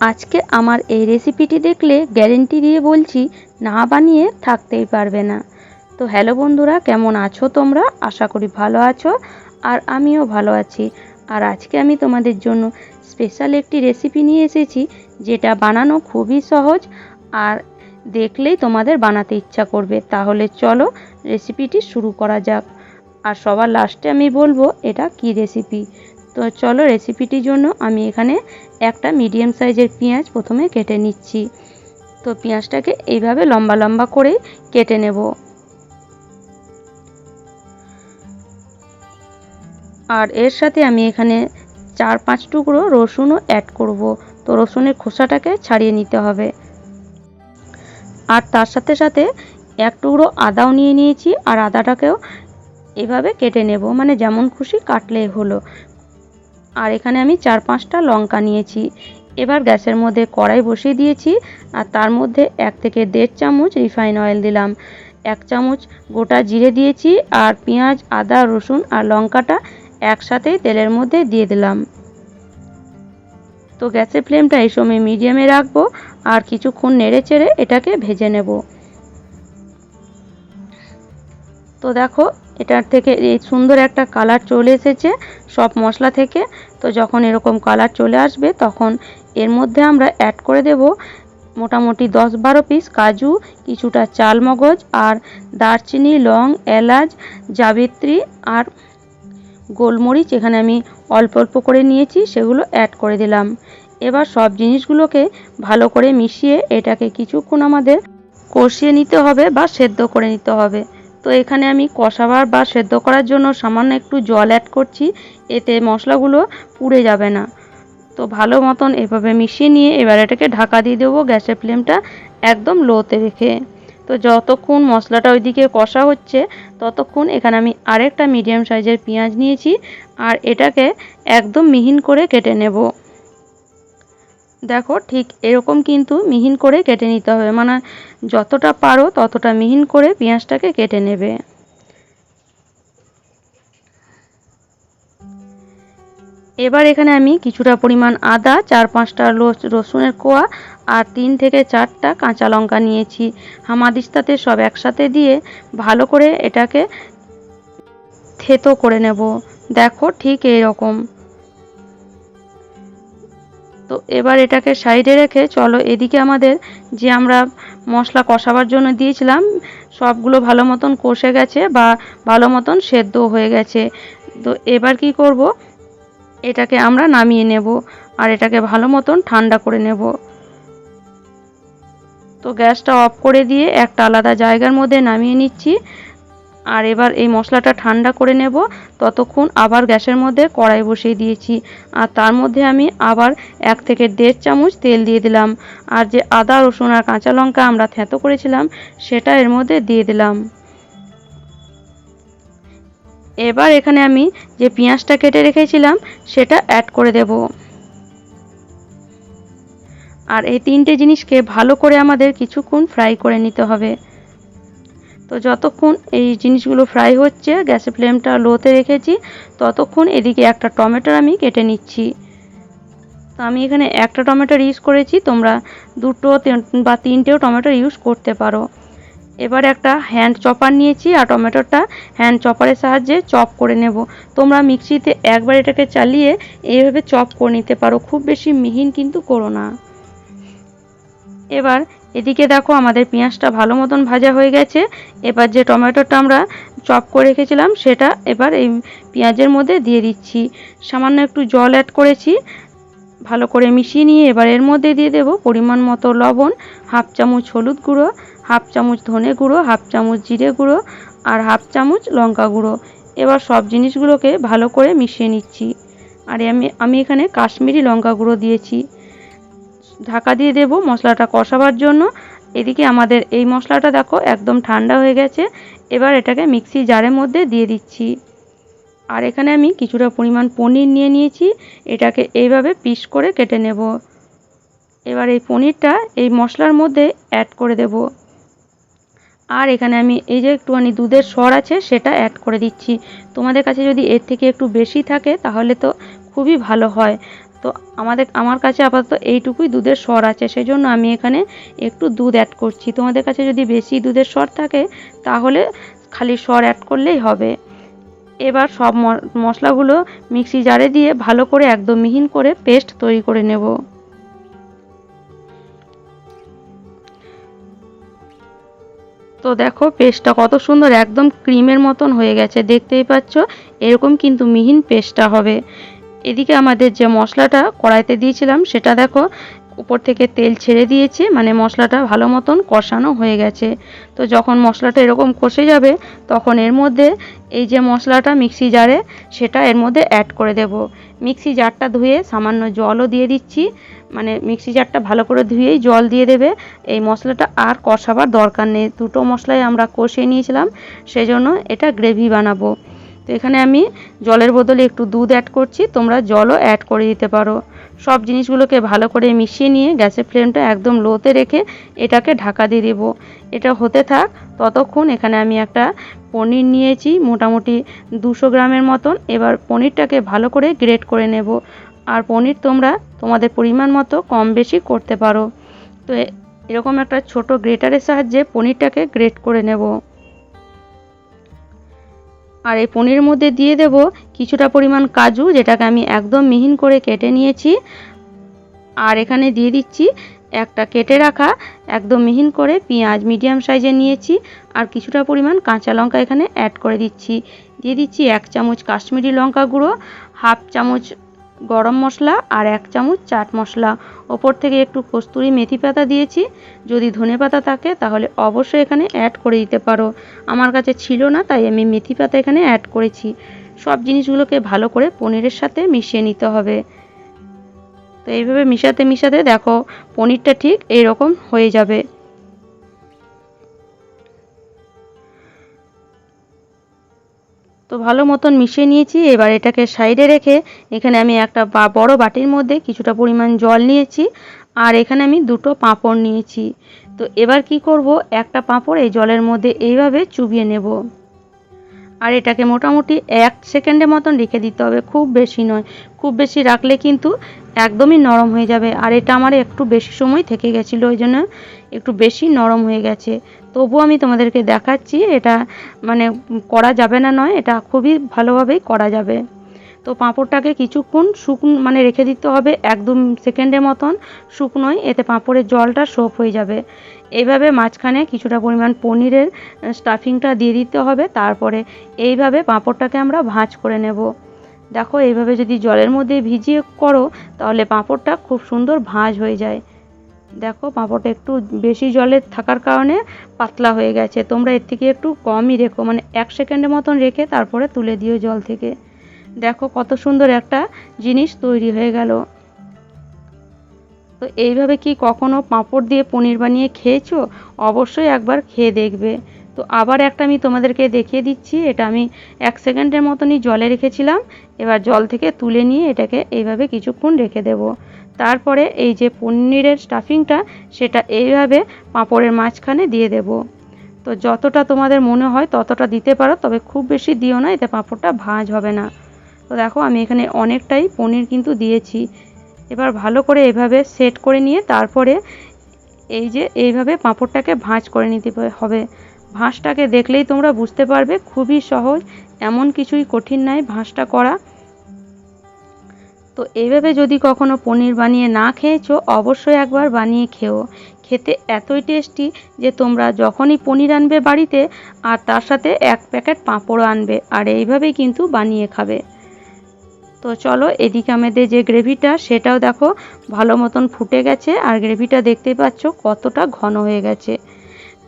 আজকে আমার এই রেসিপিটি দেখলে গ্যারেন্টি দিয়ে বলছি, না বানিয়ে থাকতেই পারবে না। তো হ্যালো বন্ধুরা, কেমন আছো তোমরা? আশা করি ভালো আছো, আর আমিও ভালো আছি। আর আজকে আমি তোমাদের জন্য স্পেশাল একটি রেসিপি নিয়ে এসেছি, যেটা বানানো খুবই সহজ, আর দেখলেই তোমাদের বানাতে ইচ্ছা করবে। তাহলে চলো রেসিপিটি শুরু করা যাক। আর সবার লাস্টে আমি বলব, এটা কি রেসিপি তো চলো রেসিপিটির জন্য আমি এখানে একটা মিডিয়াম সাইজের পেঁয়াজ প্রথমে কেটে নিচ্ছি। তো পেঁয়াজটাকে এইভাবে লম্বা লম্বা করে কেটে নেব। আর এর সাথে আমি এখানে চার পাঁচ টুকরো রসুনও অ্যাড করব। তো রসুনের খোসাটাকে ছাড়িয়ে নিতে হবে। আর তার সাথে সাথে এক টুকরো আদাও নিয়ে নিয়েছি, আর আদাটাকেও এভাবে কেটে নেব। মানে যেমন খুশি কাটলে হলো। আর এখানে আমি চার পাঁচটা লঙ্কা নিয়েছি। এবার গ্যাসের মধ্যে কড়াই বসিয়ে দিয়েছি আর তার মধ্যে এক থেকে দেড় চামচ রিফাইন অয়েল দিলাম। এক চামচ গোটা জিরে দিয়েছি আর পেঁয়াজ, আদা, রসুন আর লঙ্কাটা একসাথেই তেলের মধ্যে দিয়ে দিলাম। তো গ্যাসের ফ্লেমটা এই সময় মিডিয়ামে রাখব আর কিছুক্ষণ নেড়ে চেড়ে এটাকে ভেজে নেব। তো দেখো এটার থেকে এই সুন্দর একটা কালার চলে এসেছে সব মশলা থেকে। তো যখন এরকম কালার চলে আসবে, তখন এর মধ্যে আমরা অ্যাড করে দেব মোটামুটি দশ বারো পিস কাজু, কিছুটা চাল মগজ আর দারচিনি, লং, এলাচ, জাবিত্রী আর গোলমরিচ এখানে আমি অল্প অল্প করে নিয়েছি, সেগুলো অ্যাড করে দিলাম। এবার সব জিনিসগুলোকে ভালো করে মিশিয়ে এটাকে কিছুক্ষণ আমাদের কষিয়ে নিতে হবে বা সেদ্ধ করে নিতে হবে। তো এখানে আমি কষাবার বা সেদ্ধ করার জন্য সামান্য একটু জল অ্যাড করছি, এতে মশলাগুলো পুড়ে যাবে না। তো ভালো মতন এভাবে মিশিয়ে নিয়ে এবার এটাকে ঢাকা দিয়ে দেবো গ্যাসের ফ্লেমটা একদম লোতে রেখে। তো যতক্ষণ মশলাটা ওইদিকে কষা হচ্ছে, ততক্ষণ এখানে আমি আরেকটা মিডিয়াম সাইজের পেঁয়াজ নিয়েছি আর এটাকে একদম মিহিন করে কেটে নেব। দেখো, ঠিক এরকম কিন্তু মিহিন করে কেটে নিতে হবে। মানে যতটা পারো ততটা মিহিন করে পেঁয়াজটাকে কেটে নেবে। এবার এখানে আমি কিছুটা পরিমাণ আদা, চার পাঁচটা রসুনের কোয়া আর তিন থেকে চারটা কাঁচা লঙ্কা নিয়েছি। হামাদিস্তাতে সব একসাথে দিয়ে ভালো করে এটাকে থেতো করে নেব। দেখো, ঠিক এইরকম। তো এবার এটাকে সাইডে রেখে চলো এদিকে আমাদের যে আমরা মশলা কষাবার জন্য দিয়েছিলাম, সবগুলো ভালো মতন কষে গেছে বা ভালো মতন সেদ্ধ হয়ে গেছে। তো এবার কি করব? এটাকে আমরা নামিয়ে নেব আর এটাকে ভালো মতন ঠান্ডা করে নেব। তো গ্যাসটা অফ করে দিয়ে একটা আলাদা জায়গার মধ্যে নামিয়ে নিচ্ছি। আর এবার এই মশলাটা ঠান্ডা করে নেব। ততক্ষণ আবার গ্যাসের মধ্যে কড়াই বসিয়ে দিয়েছি। আর তার মধ্যে আমি আবার এক থেকে দেড় চামচ তেল দিয়ে দিলাম। আর যে আদা, রসুন আর কাঁচা লঙ্কা আমরা থেঁতো করেছিলাম, সেটা এর মধ্যে দিয়ে দিলাম। এবার এখানে আমি যে পেঁয়াজটা কেটে রেখেছিলাম, সেটা অ্যাড করে দেব। আর এই তিনটে জিনিসকে ভালো করে আমাদের কিছুক্ষণ ফ্রাই করে নিতে হবে। তো যতক্ষণ এই জিনিসগুলো ফ্রাই হচ্ছে, গ্যাসের ফ্লেমটা লোতে রেখেছি, ততক্ষণ এদিকে একটা টমেটোর আমি কেটে নিচ্ছি। তো আমি এখানে একটা টমেটোর ইউজ করেছি, তোমরা দুটো বা তিনটেও টমেটোর ইউজ করতে পারো। এবার একটা হ্যান্ড চপার নিয়েছি, আর টমেটোটা হ্যান্ড চপারের সাহায্যে চপ করে নেব। তোমরা মিক্সিতে একবার এটাকে চালিয়ে এইভাবে চপ করে নিতে পারো, খুব বেশি মিহিন কিন্তু করো না। এবার এদিকে দেখো আমাদের পেঁয়াজটা ভালো মতন ভাজা হয়ে গেছে। এবার যে টমেটোটা আমরা চপ করে রেখেছিলাম, সেটা এবার এই পেঁয়াজের মধ্যে দিয়ে দিচ্ছি। সামান্য একটু জল অ্যাড করেছি। ভালো করে মিশিয়ে নিয়ে এবার এর মধ্যে দিয়ে দেব পরিমাণ মতো লবণ, হাফ চামচ হলুদ গুঁড়ো, হাফ চামচ ধনে গুঁড়ো, হাফ চামচ জিরে গুঁড়ো আর হাফ চামচ লঙ্কা গুঁড়ো। এবার সব জিনিসগুলোকে ভালো করে মিশিয়ে নিচ্ছি। আর আমি আমি এখানে কাশ্মীরি লঙ্কা গুঁড়ো দিয়েছি। ঢাকা দিয়ে দেব মশলাটা কষাবার জন্য। এদিকে আমাদের এই মশলাটা দেখো একদম ঠান্ডা হয়ে গেছে। এবার এটাকে মিক্সি জারের মধ্যে দিয়ে দিচ্ছি। আর এখানে আমি কিছুটা পরিমাণ পনির নিয়ে নিয়েছি। এটাকে এইভাবে পিস করে কেটে নেব। এবার এই পনিরটা এই মশলার মধ্যে অ্যাড করে দেব। আর এখানে আমি এই যে একটুখানি দুধের সর আছে, সেটা অ্যাড করে দিচ্ছি। তোমাদের কাছে যদি এর থেকে একটু বেশি থাকে, তাহলে তো খুবই ভালো হয়। তো আমাদের, আমার কাছে আপাতত এইটুকুই দুধের স্বর আছে সেই জন্য আমি এখানে একটু দুধ অ্যাড করছি। তোমাদের কাছে যদি বেশি দুধের স্বর থাকে, তাহলে খালি স্বর অ্যাড করলেই হবে। এবার সব মশলাগুলো মিক্সি জারে দিয়ে ভালো করে একদম মিহিন করে পেস্ট তৈরি করে নেব। তো দেখো পেস্টটা কত সুন্দর, একদম ক্রিমের মতন হয়ে গেছে, দেখতেই পাচ্ছ? এরকম কিন্তু মিহিন পেস্টটা হবে। এদিকে আমাদের যে মশলাটা কড়াইতে দিয়েছিলাম, সেটা দেখো, উপর থেকে তেল ছেড়ে দিয়েছে মানে মশলাটা ভালো মতন কষানো হয়ে গেছে। তো যখন মশলাটা এরকম কষে যাবে, তখন এর মধ্যে এই যে মশলাটা মিক্সি জারে, সেটা এর মধ্যে অ্যাড করে দেব। মিক্সি জারটা ধুয়ে সামান্য জলও দিয়ে দিচ্ছি মানে মিক্সি জারটা ভালো করে ধুয়েই জল দিয়ে দেবে। এই মশলাটা আর কষাবার দরকার নেই। দুটো মশলাই আমরা কষিয়ে নিয়েছিলাম সেই জন্য এটা গ্রেভি বানাবো। তো এখানে আমি জলের বদলে একটু দুধ অ্যাড করছি, তোমরা জলও অ্যাড করে দিতে পারো। সব জিনিসগুলোকে ভালো করে মিশিয়ে নিয়ে গ্যাসের ফ্লেমটা একদম লোতে রেখে এটাকে ঢাকা দিয়ে দেবো। এটা হতে থাক, ততক্ষণ এখানে আমি একটা পনির নিয়েছি, মোটামুটি দুশো গ্রামের মতন। এবার পনিরটাকে ভালো করে গ্রেট করে নেব। আর পনির তোমরা তোমাদের পরিমাণ মতো কম বেশি করতে পারো। তো এরকম একটা ছোট গ্রেটারের সাহায্যে পনিরটাকে গ্রেট করে নেব। আর এই পনিরের মধ্যে দিয়ে দেব কিছুটা পরিমাণ কাজু, যেটাকে আমি একদম মিহিন করে কেটে নিয়েছি। আর এখানে দিয়ে দিচ্ছি একটা কেটে রাখা একদম মিহিন করে পেঁয়াজ মিডিয়াম সাইজে নিয়েছি, আর কিছুটা পরিমাণ কাঁচা লঙ্কা এখানে অ্যাড করে দিচ্ছি। দিয়ে দিচ্ছি এক চামচ কাশ্মীরি লঙ্কা গুঁড়ো, হাফ চামচ গরম মশলা আর এক চামচ চাট মশলা। ওপর থেকে একটু কস্তুরি মেথি পাতা দিয়েছি। যদি ধনে পাতা থাকে, তাহলে অবশ্যই এখানে অ্যাড করে দিতে পারো। আমার কাছে ছিল না, তাই আমি মেথি পাতা এখানে অ্যাড করেছি। সব জিনিসগুলোকে ভালো করে পনিরের সাথে মিশিয়ে নিতে হবে। তো এইভাবে মিশাতে মিশাতে দেখো, পনিরটা ঠিক এইরকম হয়ে যাবে। তো ভালো মতন মিশিয়ে নিয়েছি। এবার এটাকে সাইডে রেখে এখানে আমি একটা বড় বাটির মধ্যে কিছুটা পরিমাণ জল নিয়েছি আর এখানে আমি দুটো পাঁপড় নিয়েছি। তো এবার কি করব? একটা পাঁপড় এই জলের মধ্যে এইভাবে চুবিয়ে নেব। আর এটাকে মোটামুটি এক সেকেন্ডের মতন রেখে দিতে হবে, খুব বেশি নয়। খুব বেশি রাখলে কিন্তু একদমই নরম হয়ে যাবে। আর এটা আমার একটু বেশি সময় থেকে গেছিল, ওই জন্য একটু বেশি নরম হয়ে গেছে। তবুও আমি তোমাদেরকে দেখাচ্ছি, এটা মানে করা যাবে না নয়, এটা খুবই ভালোভাবেই করা যাবে। তো পাঁপড়টাকে কিছুক্ষণ শুকনো মানে রেখে দিতে হবে এক দু সেকেন্ডের মতন শুকনোয় এতে পাঁপড়ের জলটা সোপ হয়ে যাবে। এইভাবে মাঝখানে কিছুটা পরিমাণ পনিরের স্টাফিংটা দিয়ে দিতে হবে, তারপরে এইভাবে পাঁপড়টাকে আমরা ভাঁজ করে নেব। দেখো এইভাবে যদি জলের মধ্যে ভিজিয়ে করো, তাহলে পাঁপড়টা খুব সুন্দর ভাঁজ হয়ে যায়। দেখো, পাঁপড়টা একটু বেশি জলে থাকার কারণে পাতলা হয়ে গেছে। তোমরা এর থেকে একটু কমই রেখো মানে এক সেকেন্ডের মতন রেখে তারপরে তুলে দিও জল থেকে। দেখো, কত সুন্দর একটা জিনিস তৈরি হয়ে গেল। তো এইভাবে কি কখনো পাঁপড় দিয়ে পনির বানিয়ে খেয়েছো? অবশ্যই একবার খেয়ে দেখবে। তো আবার একটা আমি তোমাদেরকে দেখিয়ে দিচ্ছি, এটা আমি এক সেকেন্ডের মতনই জলে রেখেছিলাম, এবার জল থেকে তুলে নিয়ে এটাকে এইভাবে কিছুক্ষণ রেখে দেব। তারপরে এই যে পনিরের স্টাফিংটা, সেটা এইভাবে পাঁপড়ের মাঝখানে দিয়ে দেব। তো যতটা তোমাদের মনে হয় ততটা দিতে পারো, তবে খুব বেশি দিও না, এতে পাঁপড়টা ভাঁজ হবে না। তো দেখো আমি এখানে অনেকটাই পনির কিন্তু দিয়েছি। এবার ভালো করে এভাবে সেট করে নিয়ে তারপরে এই যে এইভাবে পাঁপড়টাকে ভাঁজ করে নিতে হবে। ভাঁজটাকে দেখলেই তোমরা বুঝতে পারবে, খুবই সহজ, এমন কিছুই কঠিন নয় ভাঁজটা করা। তো এইভাবে যদি কখনো পনির বানিয়ে না খেয়েছো, অবশ্যই একবার বানিয়ে খেও। খেতে এতই টেস্টি যে তোমরা যখনই পনির আনবে বাড়িতে, আর তার সাথে এক প্যাকেট পাঁপড় আনবে, আর এইভাবেই কিন্তু বানিয়ে খাবে। তো চলো, এদিকে আমাদের যে গ্রেভিটা, সেটাও দেখো, ভালো মতন ফুটে গেছে, আর গ্রেভিটা দেখতে পাচ্ছ কতটা ঘন হয়ে গেছে।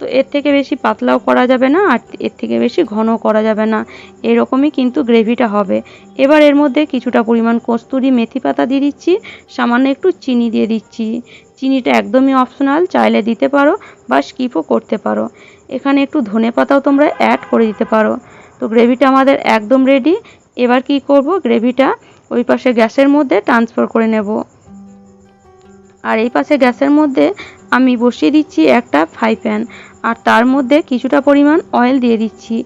তো এর থেকে বেশি পাতলাও করা যাবে না আর এর থেকে বেশি ঘন করা যাবে না। এরকমই কিন্তু গ্রেভিটা হবে। এবার এর মধ্যে কিছুটা পরিমাণ কস্তুরি মেথি পাতা দিয়ে দিচ্ছি, সামান্য একটু চিনি দিয়ে দিচ্ছি। চিনিটা একদমই অপশনাল চাইলে দিতে পারো বা স্কিপও করতে পারো। এখানে একটু ধনে পাতাও তোমরা অ্যাড করে দিতে পারো। তো গ্রেভিটা আমাদের একদম রেডি এবার কি করব? গ্রেভিটা ওই পাশে গ্যাসের মধ্যে ট্রান্সফার করে নেব। আর এই পাশে গ্যাসের মধ্যে আমি বসিয়ে দিচ্ছি একটা ফ্রাই প্যান আর তার মধ্যে কিছুটা পরিমাণ অয়েল দিয়ে দিচ্ছি।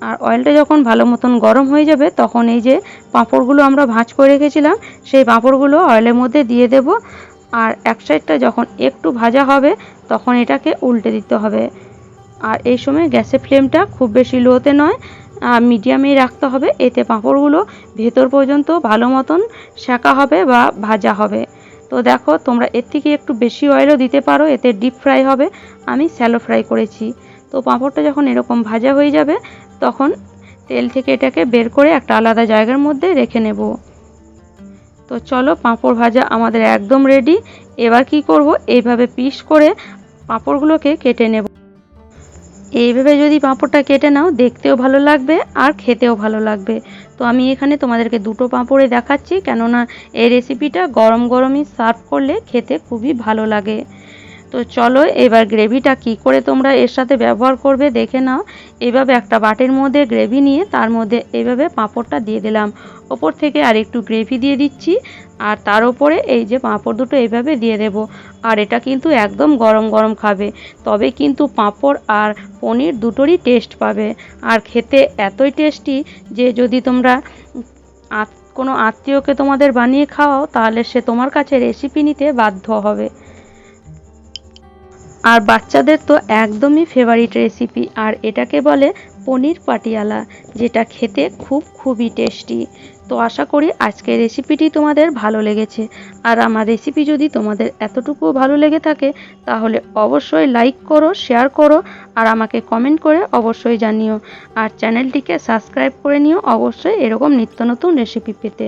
আর অয়েলটা যখন ভালো মতন গরম হয়ে যাবে, তখন এই যে পাঁপড়গুলো আমরা ভাঁজ করে রেখেছিলাম, সেই পাঁপড়গুলো অয়েলের মধ্যে দিয়ে দেব। আর এক সাইডটা যখন একটু ভাজা হবে, তখন এটাকে উল্টে দিতে হবে। আর এই সময় গ্যাসের ফ্লেমটা খুব বেশি লোতে নয় আর মিডিয়ামেই রাখতে হবে। এতে পাঁপড়গুলো ভেতর পর্যন্ত ভালো মতন সেঁকা হবে বা ভাজা হবে। তো দেখো, তোমরা এর থেকে একটু বেশি অয়েলও দিতে পারো, এতে ডিপ ফ্রাই হবে। আমি স্যালো ফ্রাই করেছি। তো পাঁপড়টা যখন এরকম ভাজা হয়ে যাবে, তখন তেল থেকে এটাকে বের করে একটা আলাদা জায়গার মধ্যে রেখে নেব। তো চলো, পাঁপড় ভাজা আমাদের একদম রেডি এবার কি করব? এইভাবে পিস করে পাঁপড়গুলোকে কেটে নেব। এইভাবে যদি পাঁপড়টা কেটে নাও, দেখতেও ভালো লাগবে আর খেতেও ভালো লাগবে। তো আমি এখানে তোমাদেরকে দুটো পাঁপড়ে দেখাচ্ছি, কেননা এই রেসিপিটা গরম গরমই সার্ভ করলে খেতে খুবই ভালো লাগে। তো চলো এবার গ্রেভিটা কি করে তোমরা এর সাথে ব্যবহার করবে দেখে নাও। এভাবে একটা বাটির মধ্যে গ্রেভি নিয়ে তার মধ্যে এইভাবে পাঁপড়টা দিয়ে দিলাম। ওপর থেকে আর একটু গ্রেভি দিয়ে দিচ্ছি, আর তার উপরে এই যে পাঁপড় দুটো এইভাবে দিয়ে দেব। আর এটা কিন্তু একদম গরম গরম খাবে। তবে কিন্তু পাঁপড় আর পনির দুটোরই টেস্ট পাবে। আর খেতে এতই টেস্টি যে যদি তোমরা কোনো আত্মীয়কে তোমাদের বানিয়ে খাওয়াও, তাহলে সে তোমার কাছে রেসিপি নিতে বাধ্য হবে। আর বাচ্চাদের তো একদমই ফেভারিট রেসিপি আর এটাকে বলে পনির পাটিয়ালা, যেটা খেতে খুব খুবই টেস্টি তো আশা করি আজকের রেসিপিটি তোমাদের ভালো লেগেছে। আর আমার রেসিপি যদি তোমাদের এতটুকুও ভালো লেগে থাকে, তাহলে অবশ্যই লাইক করো শেয়ার করো, আর আমাকে কমেন্ট করে অবশ্যই জানিও। আর চ্যানেলটিকে সাবস্ক্রাইব করে নিও, অবশ্যই এরকম নিত্য নতুন রেসিপি পেতে।